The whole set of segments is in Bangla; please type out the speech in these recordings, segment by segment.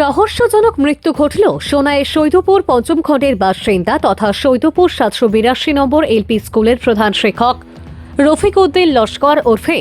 রহস্যজনক মৃত্যু ঘটল সোনাইয়ের সৈদপুর পঞ্চম খণ্ডের বাসিন্দা তথা সৈদপুর সাতশো বিরাশি নম্বর এলপি স্কুলের প্রধান শিক্ষক। রফিক উদ্দিন লস্কর ওরফে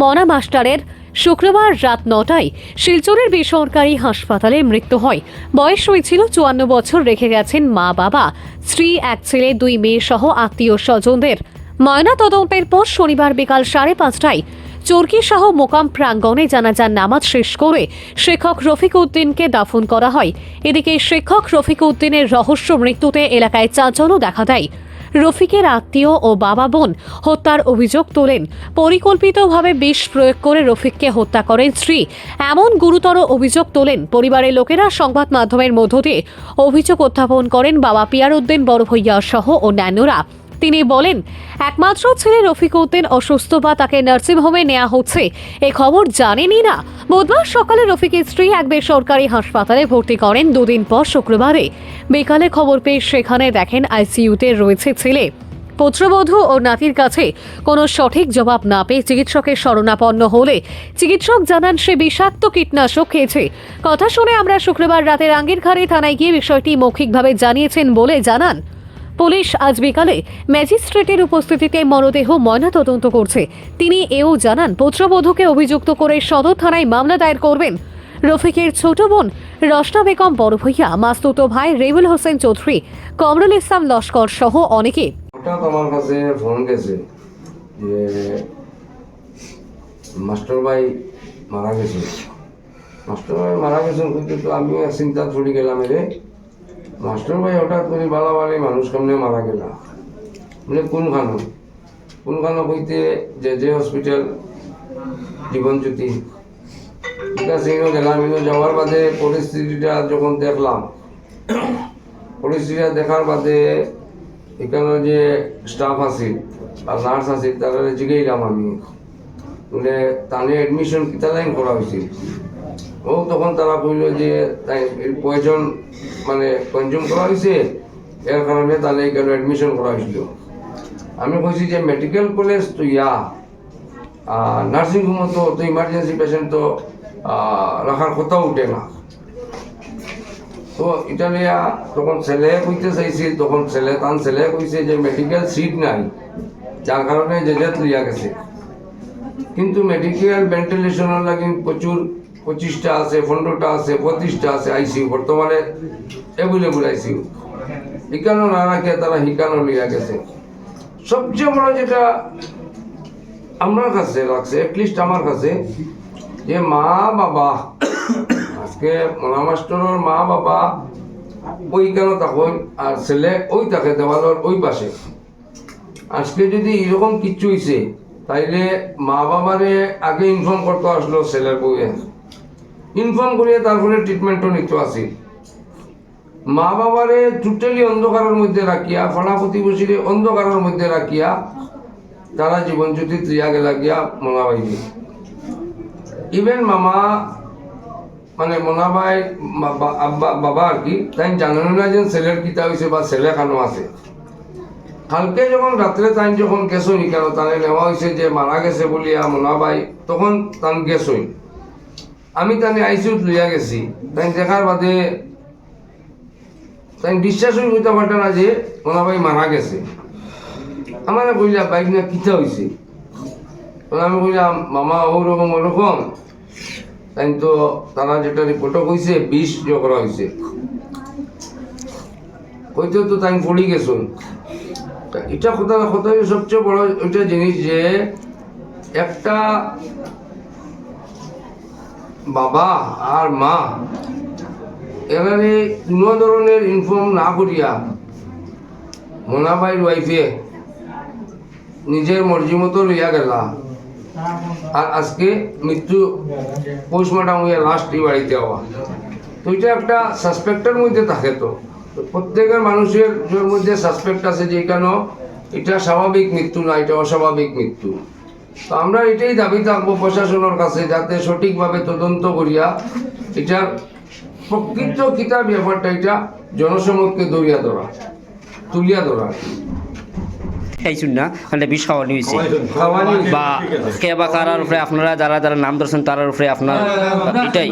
মনা মাস্টারের শুক্রবার রাত নটায় শিলচরের বেসরকারি হাসপাতালে মৃত্যু হয়। বয়স হয়েছিল চুয়ান্ন বছর, রেখে গেছেন মা বাবা, স্ত্রী, এক ছেলে, দুই মেয়ে সহ আত্মীয় স্বজনদের। ময়না তদন্তের পর শনিবার বিকাল সাড়ে পাঁচটায় চরকি সহ মোকাম প্রাঙ্গণে জানাজার নামাজ শেষ করে শিক্ষক রফিক উদ্দিনকে দাফন করা হয়। এদিকে শিক্ষক রফিক উদ্দিনের রহস্য মৃত্যুতে এলাকায় চাঞ্চল্য দেখা দেয়। রফিকের আত্মীয় ও বাবা বোন হত্যার অভিযোগ তোলেন। পরিকল্পিতভাবে বিষ প্রয়োগ করে রফিককে হত্যা করেন স্ত্রী। এমন গুরুতর অভিযোগ তোলেন পরিবারের লোকেরা সংবাদ মাধ্যমের মধ্য দিয়ে। অভিযোগ উত্থাপন করেন বাবা পিয়ার উদ্দিন বড় ভৈয়া সহ অন্যান্যরা। তিনি বলেন, একমাত্র ছেলে রফিক উদ্দিন অসুস্থ বা তাকে নার্সিংহোমে নেওয়া হচ্ছে। এ খবর জানেনই না। বুধবার সকালে রফিকের স্ত্রী এক বেসরকারি হাসপাতালে ভর্তি করেন দুদিন পর শুক্রবারে। বিকালে খবর পেয়ে সেখানে দেখেন আইসিইউতে রয়েছে ছেলে। পুত্রবধূ ও নাতির কাছে কোনো সঠিক জবাব না পেয়ে চিকিৎসকের শরণাপন্ন হলে চিকিৎসক জানান সে বিষাক্ত কীটনাশক খেয়েছে। কথা শুনে আমরা শুক্রবার রাতে রাঙ্গিরখাড়ি থানায় গিয়ে বিষয়টি মৌখিকভাবে জানিয়েছেন বলে জানান। পুলিশ আজ বিকালে ম্যাজিস্ট্রেটের উপস্থিতিতে মরদেহ ময়নাতদন্ত করছে। তিনি এও জানান, পুত্রবধূকে অভিযুক্ত করে সদর থানায় মামলা দায়ের করবেন। রফিকের ছোট বোন রশনা বেগম, বড় ভূঁইয়া মাস্তুতো ভাই রেবুল হোসেন চৌধুরী, কমরুল ইসলাম লস্কর সহ অনেকে। আমার কাছে ফোন গেছে যে মাস্টার ভাই মারা গেছে। মাস্টার ভাই মারা কিন্তু তো আমিও চিন্তা পড়ে গেলাম রে। মাস্টার ভাই, হঠাৎ করে বালা বালি মানুষ কেমনে মারা গেলা? বলে কোনখানো? কোনখানো কইতে যে যে হসপিটাল জীবনজ্যোতি এগুলো যাওয়ার বাদে পরিস্থিতিটা যখন দেখলাম, পরিস্থিতিটা দেখার বাদে এখানে যে স্টাফ আছে, আর নার্স আছে, তারা জিগাইলাম আমি। বলে, তাহলে এডমিশন কিতা লাইন করা হয়েছে ও তখন তারা কইল যে, তাই পয়জন মানে কনজিউম করা হয়েছে। এর কারণে তাহলে এখানে এডমিশন করা হয়েছিল। আমি কইছি যে মেডিকেল কলেজ তো ইয়া। নার্সিং হোমও তো তো ইমার্জেন্সি পেশেন্ট তো রাখার কথা উঠে না। তো এটা তখন ছেলে কইতে চাইছিল তখন ছেলে তান ছেলে কইছে যে মেডিকেল সিট নাই। যার কারণে জেজেত লিয়া গেছে। কিন্তু মেডিকেল ভেন্টিলেশনের লাগি প্রচুর পঁচিশটা আছে, পনেরোটা আছে পঁচিশটা আছে আইসিউ বর্তমানে অ্যাভেলেবল আইসিউ হিকানো না রাখে তারা হিকানো লিয়া গেছে। সবচেয়ে বড় যেটা আমার কাছে লাগছে অ্যাটলিস্ট আমার কাছে, যে মা বাবা, আজকে মোনা মাস্টরের মা বাবা, ওই কেন তখন আর ছেলে ওই থাকে দেওয়ালের ওই পাশে। আজকে যদি এরকম কিচ্ছু হয়েছে তাইলে মা বাবারে আগে ইনফর্ম করতে আসলো ছেলের বউয়ে ইনফর্ম করিয়ে তারপরে ট্রিটমেন্টও নিতে আসি। মা বাবারে টোটালি অন্ধকারের মধ্যে রাখিয়া, ফলা প্রতিবেশীরে অন্ধকারের মধ্যে রাখিয়া, তারা জীবন জ্যোতি ত্রিয়া গেলা গিয়া মনা বাইবে ইভেন মামা মানে মনা আব্বা, বাবা আর কি, তাই জানানো না যে ছেলের কিতা হয়েছে বা ছেলে খানো আছে। কালকে যখন, রাত্রে তাই যখন গেছই, কেন তানে নেওয়া হয়েছে যে মারা গেছে বলিয়া মনা ভাই তখন তান গেছই। আমি তানে আইসিউত লইয়া গেছি। তাই দেখার বাদে তাই বিশ্বাসই হইতে পারত না যে মনা ভাই মারা গেছে। আমার কইলা বাইক না, কিতা হয়েছে আমি কইলাম মামা ওরকম ওরকম তাই তো তারা যেটা রিপোর্টও কইছে, বিষ ইয়ে করা হয়েছে কইতে তো তাই পড়ি গেছুন। এটা কথা কথা সবচেয়ে বড় ওইটা জিনিস যে একটা বাবা আর মা এখানে কোনো ধরনের ইনফর্ম না করিয়া মোনাবাইর ওয়াইফে নিজের মর্জি মতো লইয়া গেলা। আর আজকে মৃত্যু পোস্টমর্টম হইয়া লাস্ট এই বাড়িতে হওয়া। তো এটা একটা সাসপেক্টের মধ্যে থাকে তো। প্রত্যেকের মানুষের মধ্যে সাসপেক্ট আছে যে কেন এটা স্বাভাবিক মৃত্যু না, এটা অস্বাভাবিক মৃত্যু। তো আমরা এটাই দাবি থাকব প্রশাসনের কাছে যাতে সঠিকভাবে তদন্ত করিয়া এটার প্রকৃত কিতাব ব্যাপারটা এটা জনসমক্ষে দরিয়া ধরা তুলিয়া ধরা খাইছুন না মানে বিষ খাওয়ানি হয়েছে বা কে বা কারার উপরে আপনারা যারা যারা নাম ধরছেন তারার উপরে আপনার এটাই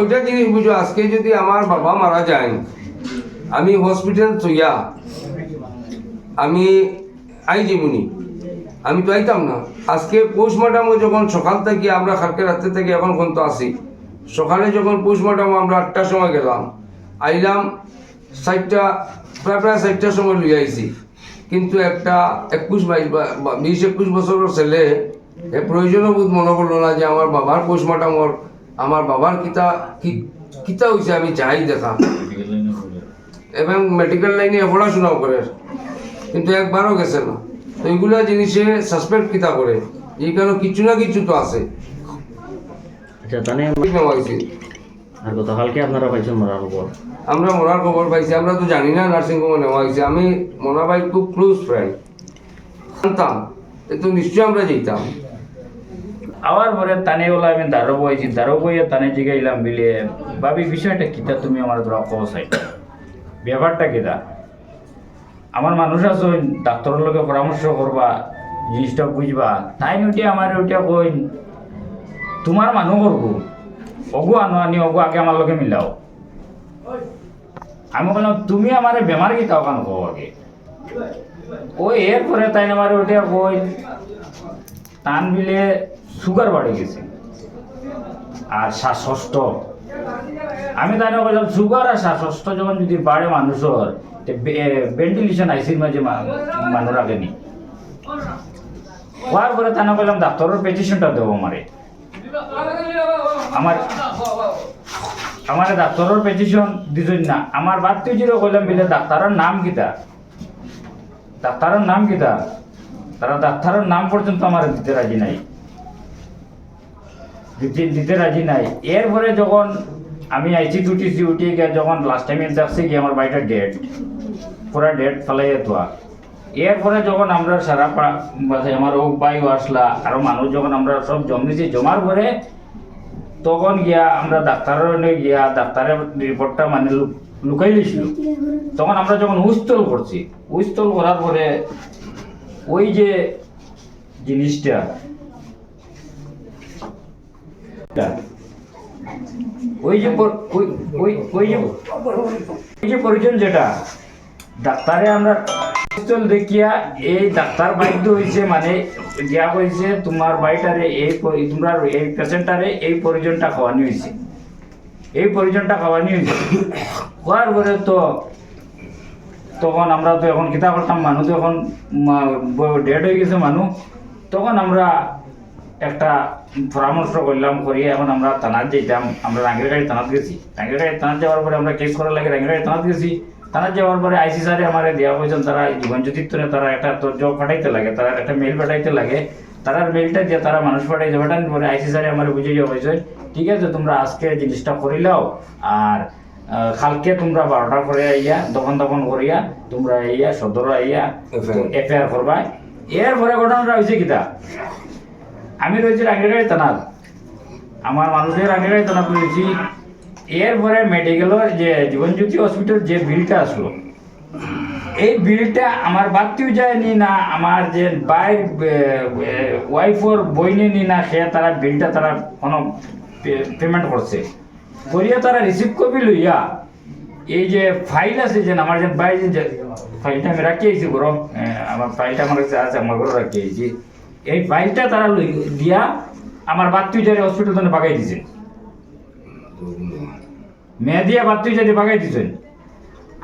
ওইটা জিনিস বুঝো আজকে যদি আমার বাবা মারা যায় আমি হসপিটাল আমি আই জীবনী আমি তো আইতাম না। আজকে পোস্টমর্টমও যখন সকাল থেকে আমরা কালকে রাত্রে থেকে এখন পর্যন্ত আসি সকালে যখন পোস্টমর্টম আমরা আটটার সময় গেলাম আইলাম চারটা প্রায় প্রায় চারটার সময় লুই আইছি। কিন্তু একটা একুশ বাইশ বিশ একুশ বছরের ছেলে এ প্রয়োজনও বোধ মনে করল না যে আমার বাবার পোস্টমর্টমর আমার বাবার কিতা কিতা হয়েছে আমি চাই দেখা। এবং মেডিকেল লাইনে পড়াশোনাও করে। কিন্তু একবারও গেছে না। তো এইগুলা জিনিসে সাসপেক্ট কিতা করে? এই কারণে কিছু না কিছু তো আছে। আচ্ছা তাহলে আর গতকালকে আপনারা পাইছেন মরার খবর। আমরা মরার খবর পাইছি আমরা তো জানি না নার্সিং হোমে নেওয়া হয়েছে। আমি মনা ভাই খুব ক্লোজ ফ্রেন্ড জানতাম তো নিশ্চয়ই আমরা যেতাম। আবার পরে তানে ওলা আমি দারো বইছি দারো বইয়ে তানে জিগাইলাম বিলে ভাবি বিষয়টা কিতা? তুমি আমার ধরা কসাই ব্যাপারটা কিতা? আমার মানুষ আছে ডাক্তারের লগে পরামর্শ করবা, জিনিসটা বুঝবা। তাই ওইটা আমার ওইটা কই তোমার মানুষ করব অগু আনো আনি, অগু আগে আমার লগে মিলাও। আমি বললাম তুমি আমার বেমার কি কাউ কান কো আগে। ওই এরপরে তাই আমার ওইটা কই টান বিলে সুগার বাড়ে গেছে। আর শ্বাসকষ্ট আমি তাই বললাম সুগার আর শ্বাসকষ্ট যখন যদি বাড়ে মানুষের ভেন্টিলেশন আইসির মাঝে মা- মানুষ রাখেনি হওয়ার পরে তাই না বললাম ডাক্তারের পেটিশনটা দেবো আমারে আমার আমার ডাক্তারের পেটিশন দিছেন না। আমার বাদ তুই জিরো কইলাম, বিলে ডাক্তারের নাম কিতা? ডাক্তারের নাম কিতা? তারা ডাক্তারের নাম পর্যন্ত আমার দিতে রাজি নাই। দিতে রাজি নাই। এরপরে যখন আমি আইসি উঠিছি উঠি গিয়ে যখন লাস্ট টাইম দেখছি কি আমার বাড়িটা ডেট পুরা ডেট ফেলাইয়া তোয়া এরপরে যখন আমরা সারা আমার ও বাইও আসলা, আরও মানুষ যখন আমরা সব জমিয়েছি জমার পরে তখন গিয়া আমরা ডাক্তারের গিয়া ডাক্তারের রিপোর্টটা মানে লুকাই লিছিল তখন আমরা যখন উস্তল করছি উস্তল করার পরে ওই যে জিনিসটা ওই যে ওই যে ওই যে পরিজন যেটা, ডাক্তারে আমরা দেখিয়া এই ডাক্তার বাধ্য হয়েছে মানে গিয়া হয়েছে তোমার বাড়িটারে এই তোমার এই পেশেন্টারে এই প্রয়োজনটা খাওয়ানি হয়েছে এই পরিজনটা খাওয়ানি হয়েছে হওয়ার পরে তো তখন আমরা তো এখন কিতা করতাম মানুষ তো এখন ডেড হয়ে গেছে মানুষ তখন আমরা একটা পরামর্শ করলাম করিয়ে এখন আমরা থানাত যেতাম আমরা রাঙ্গিরগাড়ি থানাত গেছি। রাঙ্গিরগাড়ি থানাত যাওয়ার পরে আমরা কেস করার লাগে রাঙ্গিরগাড়ি থানাত গেছি। থানাত যাওয়ার পরে আইসি স্যারে আমার দেওয়া হয়েছেন তারা জীবনজ্যোতির তরে তারা একটা তর্জ পাঠাইতে লাগে তারা একটা মেল পাঠাইতে লাগে। তারার মেলটা দিয়ে তারা মানুষ পাঠাই পাঠান পরে আইসি স্যারে আমার বুঝে যাওয়া হয়েছে ঠিক আছে তোমরা আজকে জিনিসটা করিলাও আর কালকে তোমরা বারোটার পরে আইয়া তখন তখন করিয়া তোমরা আইয়া সদর আইয়া এফআইআর করবা। এরপরে ঘটনাটা হয়েছে কিতা? আমি রয়েছি রাঙ্গিরগাড়ি থানাত আমার মানুষের রাঙ্গিরগাড়ি থানাত রয়েছি এরপরে মেডিকেলের যে জীবনজ্যোতি হসপিটাল যে বিলটা আসলো, এই বিলটা আমার বাড়তিও যায়নি না, আমার যে বাইর ওয়াইফর বইনে নি না, সে তারা বিলটা তারা কোনো পেমেন্ট করছে। করিয়া তারা রিসিভ করবি লইয়া, এই যে ফাইল আছে যে আমার যে বাই ফাইলটা আমি রাখি আইছি গরম আমার ফাইলটা আমার কাছে আছে, আমার ঘরে রাখি আইছি এই ফাইলটা তারা দিয়া আমার বাত্তুই যারে হসপিটাল থেকে বাগাই দিছে। মেয়ে দিয়া বাত্তুই বাগাই দিছেন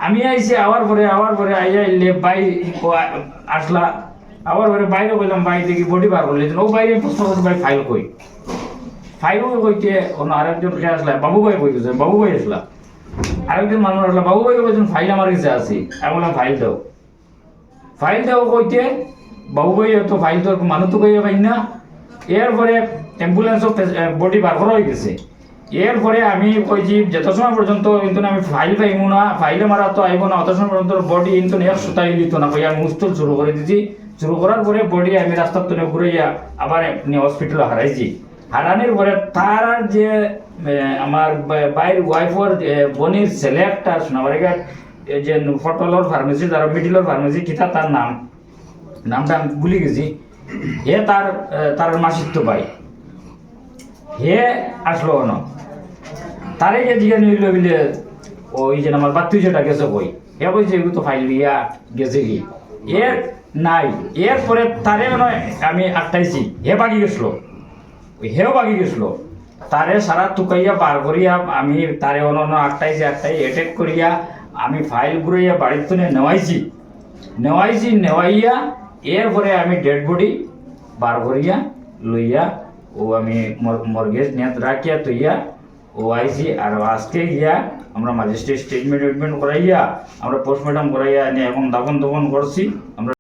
আমি আইছি, আওয়ার পরে আওয়ার পরে আইয়া এলে বাই আসলা। আওয়ার পরে বাইরে বললাম বাই, দেখি বডি বার করলে। ও বাইরে প্রশ্ন করছে ভাই ফাইল কই? ফাইল কইতে অন্য আরেকজন কে আসলা, বাবু ভাই কইতেছে বাবু ভাই আসলা? আরেকজন মানুষ আসলা, বাবু ভাই বলছেন ফাইল আমার কাছে আছে। আমি বললাম ফাইল দাও। ফাইল দাও কইতে বাবু ভাই তো ফাইল তো মানুষ তো কইয়া পাই না। এরপরে অ্যাম্বুলেন্স বডি বার করা হয়ে গেছে। এরপরে আমি কইছি যত সময় পর্যন্ত কিন্তু আমি ফাইল পাইমু না ফাইলে মারা তো আইব না, অত সময় পর্যন্ত বডি কিন্তু এক সুতাই দিত না কই আমি মুস্তল শুরু করে দিছি। শুরু করার পরে বডি আমি রাস্তার ঘুরে আবার হসপিটালে হারাইছি হারানোর পরে তার যে আমার বাইর ওয়াইফর বনির ছেলে একটা সোনাবাড়িঘাট যে ফটলর ফার্মেসি যারা মিডিলর ফার্মেসি কিতা তার নাম। নামটা আমি ভুলে গেছি। হে তার তার মাসিত্ব ভাই। হে আসলো ন তারে গিয়ে জিজ্ঞাসা নিল বলে, ওই যে আমার বাত্তু যেটা গেছে কই? হে কইছে এগুলো তো ফাইল লিয়া গেছে কি? এর নাই। এরপরে তারে নয় আমি আটটাইছি হে বাকি গেছিল। হেও বাকি গেছিল। তারে সারা টুকাইয়া পার করিয়া আমি তারে অন্য আটটাইছি আটটাই অ্যাটেক করিয়া আমি ফাইল ঘুরাইয়া বাড়ির তুলে নেওয়াইছি। নেওয়াইছি, নেওয়াইয়া এরপরে আমি ডেড বডি বার করিয়া লইয়া, ও আমি মর্গেজ নিয়ে রাখিয়া তৈয়া ও আইসি আর আজকে গিয়া আমরা ম্যাজিস্ট্রেট স্টেটমেন্ট করাইয়া, আমরা পোস্টমর্টম করাইয়া নিয়ে এখন দাফন দফন করছি। আমরা